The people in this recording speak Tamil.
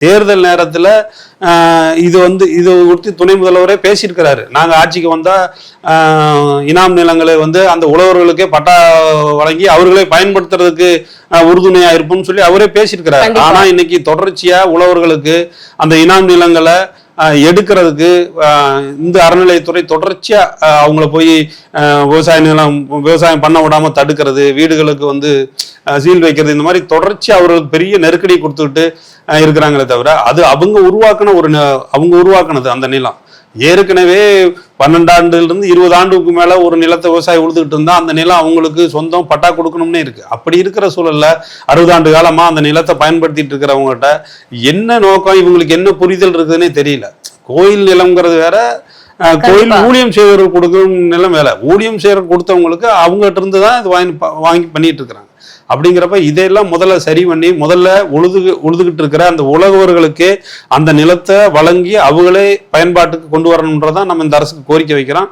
தேர்தல் நேரத்துல ஆஹ், இது வந்து இது குறித்து துணை முதல்வரே பேசியிருக்கிறாரு நாங்க ஆட்சிக்கு வந்தா ஆஹ், இனாம் நிலங்களை வந்து அந்த உழவர்களுக்கே பட்டா வழங்கி அவர்களே பயன்படுத்துறதுக்கு ஆஹ், உறுதுணையா இருப்போம்னு சொல்லி அவரே பேசியிருக்கிறாரு கண்டிப்பா. ஆனா இன்னைக்கு தொடர்ச்சியா உழவர்களுக்கு அந்த இனாம் நிலங்களை எடுக்கிறதுக்கு இந்த அறநிலையத்துறை தொடர்ச்சியாக அவங்கள போய் விவசாய நிலம் விவசாயம் பண்ண விடாமல் தடுக்கிறது வீடுகளுக்கு வந்து சீல் வைக்கிறது இந்த மாதிரி தொடர்ச்சி அவர்களுக்கு பெரிய நெருக்கடி கொடுத்துக்கிட்டு இருக்கிறாங்களே தவிர அது அவங்க உருவாக்கின ஒரு ந- அவங்க உருவாக்குனது அந்த நிலம். ஏற்கனவே பன்னெண்டு ஆண்டுல இருந்து இருபது ஆண்டுக்கு மேல ஒரு நிலத்தை விவசாயி உழுதுகிட்டு இருந்தா அந்த நிலம் அவங்களுக்கு சொந்தம் பட்டா கொடுக்கணும்னே இருக்கு. அப்படி இருக்கிற சூழல்ல அறுபது ஆண்டு காலமா அந்த நிலத்தை பயன்படுத்திட்டு இருக்கிறவங்ககிட்ட என்ன நோக்கம் இவங்களுக்கு என்ன புரிதல் இருக்குதுன்னே தெரியல. கோயில் நிலம்ங்கிறது வேற கோயில். ஊழியம் செய்வர்கள் கொடுக்கும் நிலம் வேற. ஊழியம் செய்யற கொடுத்தவங்களுக்கு அவங்ககிட்ட இருந்து தான் இது வாங்கி வாங்கி பண்ணிட்டு இருக்கிறாங்க. அப்படிங்கிறப்ப இதையெல்லாம் முதல்ல சரி பண்ணி முதல்ல உழுது உழுதுகிட்டு இருக்கிற அந்த உழவர்களுக்கு அந்த நிலத்தை வழங்கி அவங்களே பயன்பாட்டுக்கு கொண்டு வரணுன்றதான் நம்ம இந்த அரசுக்கு கோரிக்கை வைக்கிறோம்.